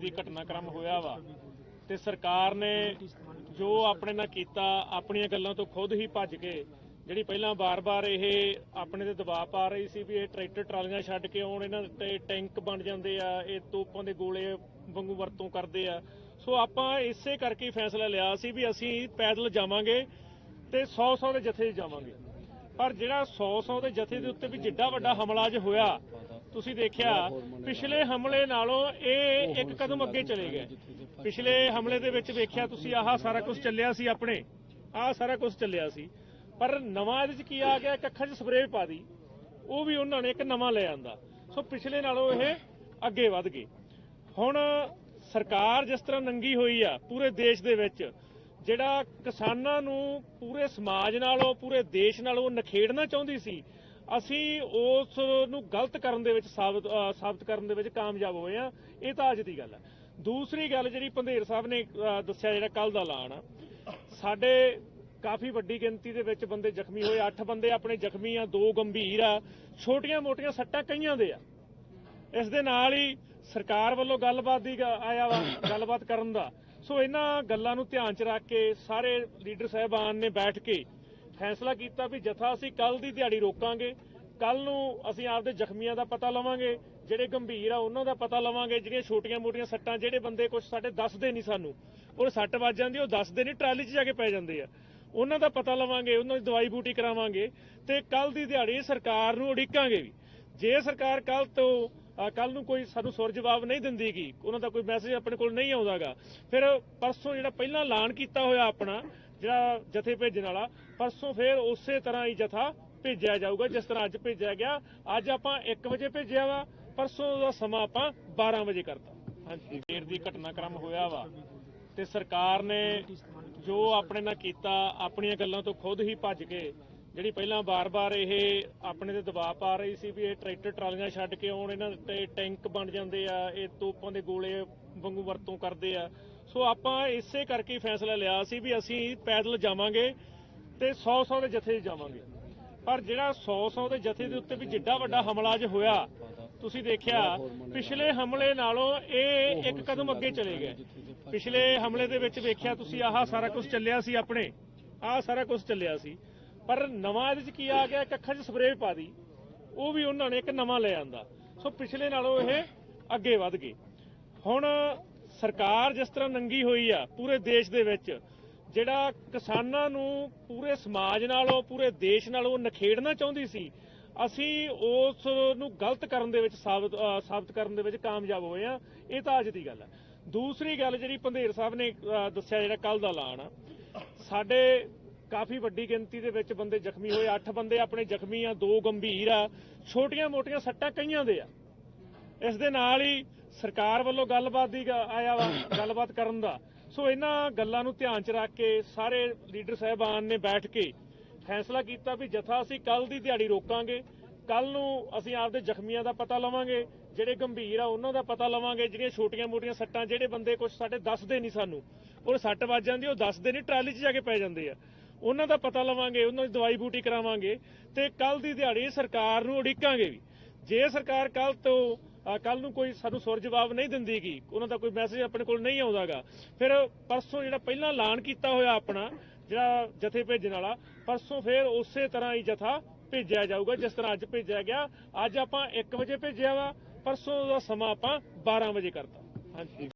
ਦੀ ਘਟਨਾਕ੍ਰਮ ਹੋਇਆ ਵਾ। ਤੇ ਸਰਕਾਰ ਨੇ ਜੋ ਆਪਣੇ ਨਾਲ ਕੀਤਾ, ਆਪਣੀਆਂ ਗੱਲਾਂ ਤੋਂ ਖੁਦ ਹੀ ਭੱਜ ਕੇ, ਜਿਹੜੀ ਪਹਿਲਾਂ ਬਾਰ-ਬਾਰ ਇਹ ਆਪਣੇ ਤੇ ਦਬਾਅ ਪਾ ਰਹੀ ਸੀ ਵੀ ਇਹ ਟਰੈਕਟਰ ਟਰਾਲੀਆਂ ਛੱਡ ਕੇ ਆਉਣ, ਇਹਨਾਂ ਤੇ ਟੈਂਕ ਬਣ ਜਾਂਦੇ ਆ, ਇਹ ਤੋਪਾਂ ਦੇ ਗੋਲੇ ਵਾਂਗੂ ਵਰਤੋਂ ਕਰਦੇ ਆ। ਸੋ ਆਪਾਂ ਇਸੇ ਕਰਕੇ ਫੈਸਲਾ ਲਿਆ ਸੀ ਵੀ ਅਸੀਂ ਪੈਦਲ ਜਾਵਾਂਗੇ ਤੇ 100-100 ਦੇ ਜਥੇ ਜਾਵਾਂਗੇ। ਪਰ ਜਿਹੜਾ 100-100 ਦੇ ਜਥੇ ਦੇ ਉੱਤੇ ਵੀ ਜਿੱਡਾ ਵੱਡਾ ਹਮਲਾ ਅੱਜ ਹੋਇਆ ਤੁਸੀਂ ਦੇਖਿਆ ਪਿਛਲੇ ਹਮਲੇ ਨਾਲੋਂ ਇਹ ਇੱਕ ਕਦਮ ਅੱਗੇ ਚਲੇ ਗਏ। ਪਿਛਲੇ ਹਮਲੇ ਦੇ ਵਿੱਚ ਵੇਖਿਆ ਤੁਸੀਂ ਆਹ ਸਾਰਾ ਕੁਝ ਚੱਲਿਆ ਸੀ ਆਪਣੇ। ਆਹ ਸਾਰਾ ਕੁਝ ਚੱਲਿਆ ਸੀ। ਪਰ ਨਵਾਂ ਇਹਦੇ ਚ ਕੀ ਆ ਗਿਆ ਇੱਕ ਅੱਖਾਂ 'ਚ ਸਪਰੇਅ ਪਾ ਦੀ। ਉਹ ਵੀ ਉਹਨਾਂ ਨੇ ਇੱਕ ਨਵਾਂ ਲੈ ਆਂਦਾ। ਸੋ ਪਿਛਲੇ ਨਾਲੋਂ ਇਹ ਅੱਗੇ ਵੱਧ ਗਏ। ਹੁਣ ਸਰਕਾਰ ਜਿਸ ਤਰ੍ਹਾਂ ਨੰਗੀ ਹੋਈ ਆ ਪੂਰੇ ਦੇਸ਼ ਦੇ ਵਿੱਚ ਜਿਹੜਾ ਕਿਸਾਨਾਂ ਨੂੰ ਪੂਰੇ ਸਮਾਜ ਨਾਲੋਂ ਪੂਰੇ ਦੇਸ਼ ਨਾਲੋਂ ਨਖੇੜਨਾ ਚਾਹੁੰਦੀ ਸੀ ਅਸੀਂ ਉਸ ਨੂੰ ਗਲਤ ਕਰਨ ਦੇ ਵਿੱਚ ਸਾਬਤ ਸਾਬਤ ਕਰਨ ਦੇ ਵਿੱਚ ਕਾਮਯਾਬ ਹੋਏ ਆ ਇਹ ਤਾਂ ਅੱਜ ਦੀ ਗੱਲ ਹੈ। ਦੂਸਰੀ ਗੱਲ ਜਿਹੜੀ ਪੰਧੇਰ ਸਾਹਿਬ ਨੇ ਦੱਸਿਆ ਜਿਹੜਾ ਕੱਲ ਦਾ ਐਲਾਨ ਆ, ਸਾਡੇ ਕਾਫੀ ਵੱਡੀ ਗਿਣਤੀ ਦੇ ਵਿੱਚ ਬੰਦੇ ਜ਼ਖਮੀ ਹੋਏ। 8 ਬੰਦੇ ਆਪਣੇ ਜ਼ਖਮੀ ਆ, ਦੋ ਗੰਭੀਰ ਆ। ਛੋਟੀਆਂ-ਮੋਟੀਆਂ ਸੱਟਾਂ ਕਈਆਂ ਦੇ ਆ। ਇਸ ਦੇ ਨਾਲ ਹੀ ਸਰਕਾਰ ਵੱਲੋਂ ਗੱਲਬਾਤ ਦੀ ਗ- ਆਇਆ ਵਾ, ਗੱਲਬਾਤ ਕਰਨ ਦਾ। ਸੋ ਇਹਨਾਂ ਗੱਲਾਂ ਨੂੰ ਧਿਆਨ ਚ ਰੱਖ ਕੇ ਸਾਰੇ ਲੀਡਰ ਸਾਹਿਬਾਨ ਨੇ ਬੈਠ ਕੇ ਫੈਸਲਾ ਕੀਤਾ ਵੀ ਜਥਾ ਅਸੀਂ ਕੱਲ ਦੀ ਦਿਹਾੜੀ ਰੋਕਾਂਗੇ। ਕੱਲ ਨੂੰ ਅਸੀਂ ਆਪਦੇ ਜ਼ਖਮੀਆਂ ਦਾ ਪਤਾ ਲਵਾਂਗੇ, ਜਿਹੜੇ ਗੰਭੀਰ ਆ ਉਹਨਾਂ ਦਾ ਪਤਾ ਲਵਾਂਗੇ, ਜਿਹੜੀਆਂ ਛੋਟੀਆਂ-ਮੋਟੀਆਂ ਸੱਟਾਂ, ਜਿਹੜੇ ਬੰਦੇ ਕੁਝ ਸਾਡੇ ਦੱਸਦੇ ਨਹੀਂ ਸਾਨੂੰ। ਉਹ ਸੱਟ ਵੱਜ ਜਾਂਦੀ ਉਹ ਦੱਸਦੇ ਨਹੀਂ, ਟਰਾਲੀ 'ਚ ਜਾ ਕੇ ਪੈ ਜਾਂਦੇ ਆ। ਉਹਨਾਂ ਦਾ ਪਤਾ ਲਵਾਂਗੇ, ਉਹਨਾਂ ਦੀ ਦਵਾਈ ਬੂਟੀ ਕਰਾਵਾਂਗੇ ਤੇ ਕੱਲ ਦੀ ਦਿਹਾੜੀ ਸਰਕਾਰ ਨੂੰ ਉਡੀਕਾਂਗੇ ਵੀ। ਜੇ ਸਰਕਾਰ ਕੱਲ ਤੋਂ ਕੱਲ ਨੂੰ ਕੋਈ ਸਾਨੂੰ ਸੁਰ ਜਵਾਬ ਨਹੀਂ ਦਿੰਦੀਗੀ ਉਹਨਾਂ ਦਾ ਕੋਈ ਮੈਸੇਜ ਆਪਣੇ ਕੋਲ ਨਹੀਂ ਆਉਂਦਾਗਾ। ਫਿਰ ਪਰਸੋਂ ਜਿਹੜਾ ਪਹਿਲਾਂ ਐਲਾਨ ਕੀਤਾ ਹੋਇਆ ਆਪਣਾ ਜਿਹੜਾ ਜਥੇ ਭੇਜਣ ਵਾਲਾ ਪਰਸੋਂ ਫਿਰ ਉਸੇ ਤਰ੍ਹਾਂ ਹੀ ਜਥਾ ਭੇਜਿਆ ਜਾਊਗਾ ਜਿਸ ਤਰ੍ਹਾਂ ਅੱਜ ਭੇਜਿਆ ਗਿਆ। ਅੱਜ ਆਪਾਂ 1 ਵਜੇ ਭੇਜਿਆ ਵਾ ਪਰਸੋਂ ਦਾ ਸਮਾਂ ਆਪਾਂ 12 ਵਜੇ ਕਰਤਾ। ਹਾਂਜੀ। ਫੇਰ ਦੀ ਘਟਨਾਕ੍ਰਮ ਹੋਇਆ ਵਾ। ਤੇ ਸਰਕਾਰ ਨੇ ਜੋ ਆਪਣੇ ਨਾਲ ਕੀਤਾ ਆਪਣੀਆਂ ਗੱਲਾਂ ਤੋਂ ਖੁਦ ਹੀ ਭੱਜ ਕੇ ਜਿਹੜੀ ਪਹਿਲਾਂ ਬਾਰ-ਬਾਰ ਇਹ ਆਪਣੇ ਤੇ ਦਬਾਅ ਪਾ ਰਹੀ ਸੀ ਵੀ ਇਹ ਟਰੈਕਟਰ ਟਰਾਲੀਆਂ ਛੱਡ ਕੇ ਆਉਣ ਇਹਨਾਂ ਤੇ ਟੈਂਕ ਬਣ ਜਾਂਦੇ ਆ ਇਹ ਤੋਪਾਂ ਦੇ ਗੋਲੇ ਵਾਂਗੂ ਵਰਤੋਂ ਕਰਦੇ ਆ ਸੋ ਆਪਾਂ ਇਸੇ ਕਰਕੇ ਫੈਸਲਾ ਲਿਆ ਸੀ ਵੀ ਅਸੀਂ ਪੈਦਲ ਜਾਵਾਂਗੇ ਤੇ 100-100 ਦੇ ਜਥੇ ਜਾਵਾਂਗੇ। ਪਰ ਜਿਹੜਾ 100-100 ਦੇ ਜਥੇ ਦੇ ਉੱਤੇ ਵੀ ਜਿੱਡਾ ਵੱਡਾ ਹਮਲਾ ਅੱਜ ਹੋਇਆ, ਤੁਸੀਂ ਦੇਖਿਆ, ਪਿਛਲੇ ਹਮਲੇ ਨਾਲੋਂ ਇਹ ਇੱਕ ਕਦਮ ਅੱਗੇ ਚਲੇ ਗਏ ਪਿਛਲੇ ਹਮਲੇ ਦੇ ਵਿੱਚ ਵੇਖਿਆ ਤੁਸੀਂ, ਆਹ ਸਾਰਾ ਕੁਝ ਚੱਲਿਆ ਸੀ ਆਪਣੇ, ਆਹ ਸਾਰਾ ਕੁਝ ਚੱਲਿਆ ਸੀ। ਪਰ ਨਵਾਂ ਇਹਦੇ ਚ ਕੀ ਆ ਗਿਆ, ਇੱਕ ਅੱਖਾਂ 'ਚ ਸਪਰੇਅ ਪਾ ਦੀ, ਉਹ ਵੀ ਉਹਨਾਂ ਨੇ ਇੱਕ ਨਵਾਂ ਲੈ ਆਂਦਾ। ਸੋ ਪਿਛਲੇ ਨਾਲੋਂ ਇਹ ਅੱਗੇ ਵੱਧ ਗਏ। ਹੁਣ ਸਰਕਾਰ ਜਿਸ ਤਰ੍ਹਾਂ ਨੰਗੀ ਹੋਈ ਆ ਪੂਰੇ ਦੇਸ਼ ਦੇ ਵਿੱਚ, ਜਿਹੜਾ ਕਿਸਾਨਾਂ ਨੂੰ ਪੂਰੇ ਸਮਾਜ ਨਾਲੋਂ, ਪੂਰੇ ਦੇਸ਼ ਨਾਲੋਂ ਨਖੇੜਨਾ ਚਾਹੁੰਦੀ ਸੀ, ਅਸੀਂ ਉਸ ਨੂੰ ਗਲਤ ਕਰਨ ਦੇ ਵਿੱਚ ਸਾਬਤ ਸਾਬਤ ਕਰਨ ਦੇ ਵਿੱਚ ਕਾਮਯਾਬ ਹੋਏ ਆ, ਇਹ ਤਾਂ ਅੱਜ ਦੀ ਗੱਲ ਹੈ ਦੂਸਰੀ ਗੱਲ ਜਿਹੜੀ ਪੰਧੇਰ ਸਾਹਿਬ ਨੇ ਦੱਸਿਆ ਜਿਹੜਾ ਕੱਲ ਦਾ ਐਲਾਨ ਆ, ਸਾਡੇ ਕਾਫੀ ਵੱਡੀ ਗਿਣਤੀ ਦੇ ਵਿੱਚ ਬੰਦੇ ਜ਼ਖਮੀ ਹੋਏ 8 ਬੰਦੇ ਆਪਣੇ ਜ਼ਖਮੀ ਆ, ਦੋ ਗੰਭੀਰ ਆ, ਛੋਟੀਆਂ-ਮੋਟੀਆਂ ਸੱਟਾਂ ਕਈਆਂ ਦੇ ਆ। ਇਸ ਦੇ ਨਾਲ ਹੀ ਸਰਕਾਰ ਵੱਲੋਂ ਗੱਲਬਾਤ ਦੀ ਗ- ਆਇਆ ਵਾ, ਗੱਲਬਾਤ ਕਰਨ ਦਾ। ਸੋ ਇਹਨਾਂ ਗੱਲਾਂ ਨੂੰ ਧਿਆਨ ਚ ਰੱਖ ਕੇ ਸਾਰੇ ਲੀਡਰ ਸਾਹਿਬਾਨ ਨੇ ਬੈਠ ਕੇ ਫੈਸਲਾ ਕੀਤਾ ਵੀ ਜਥਾ ਅਸੀਂ ਕੱਲ ਦੀ ਦਿਹਾੜੀ ਰੋਕਾਂਗੇ। ਕੱਲ ਨੂੰ ਅਸੀਂ ਆਪਦੇ ਜ਼ਖਮੀਆਂ ਦਾ ਪਤਾ ਲਵਾਂਗੇ, ਜਿਹੜੇ ਗੰਭੀਰ ਆ ਉਹਨਾਂ ਦਾ ਪਤਾ ਲਵਾਂਗੇ, ਜਿਹੜੀਆਂ ਛੋਟੀਆਂ-ਮੋਟੀਆਂ ਸੱਟਾਂ, ਜਿਹੜੇ ਬੰਦੇ ਕੁਝ ਸਾਡੇ ਦੱਸਦੇ ਨਹੀਂ ਸਾਨੂੰ। ਉਹ ਸੱਟ ਵੱਜ ਜਾਂਦੀ ਉਹ ਦੱਸਦੇ ਨਹੀਂ, ਟਰਾਲੀ 'ਚ ਜਾ ਕੇ ਪੈ ਜਾਂਦੇ ਆ। ਉਹਨਾਂ ਦਾ ਪਤਾ ਲਵਾਂਗੇ, ਉਹਨਾਂ ਦੀ ਦਵਾਈ ਬੂਟੀ ਕਰਾਵਾਂਗੇ ਤੇ ਕੱਲ ਦੀ ਦਿਹਾੜੀ ਸਰਕਾਰ ਨੂੰ ਉਡੀਕਾਂਗੇ ਵੀ। ਜੇ ਸਰਕਾਰ ਕੱਲ ਤੋਂ ਕੱਲ ਨੂੰ ਕੋਈ ਸਾਨੂੰ ਸੁਰ ਜਵਾਬ ਨਹੀਂ ਦਿੰਦੀਗੀ ਉਹਨਾਂ ਦਾ ਕੋਈ ਮੈਸੇਜ ਆਪਣੇ ਕੋਲ ਨਹੀਂ ਆਉਂਦਾਗਾ। ਫਿਰ ਪਰਸੋਂ ਜਿਹੜਾ ਪਹਿਲਾਂ ਐਲਾਨ ਕੀਤਾ ਹੋਇਆ ਆਪਣਾ, ਜਿਹੜਾ ਜਥੇ ਭੇਜਣ ਵਾਲਾ, ਪਰਸੋਂ ਫਿਰ ਉਸੇ ਤਰ੍ਹਾਂ ਹੀ ਜਥਾ ਭੇਜਿਆ ਜਾਊਗਾ, ਜਿਸ ਤਰ੍ਹਾਂ ਅੱਜ ਭੇਜਿਆ ਗਿਆ। ਅੱਜ ਆਪਾਂ 1 ਵਜੇ ਭੇਜਿਆ ਵਾ, ਪਰਸੋਂ ਦਾ ਸਮਾਂ ਆਪਾਂ 12 ਵਜੇ ਕਰਤਾ। ਹਾਂਜੀ।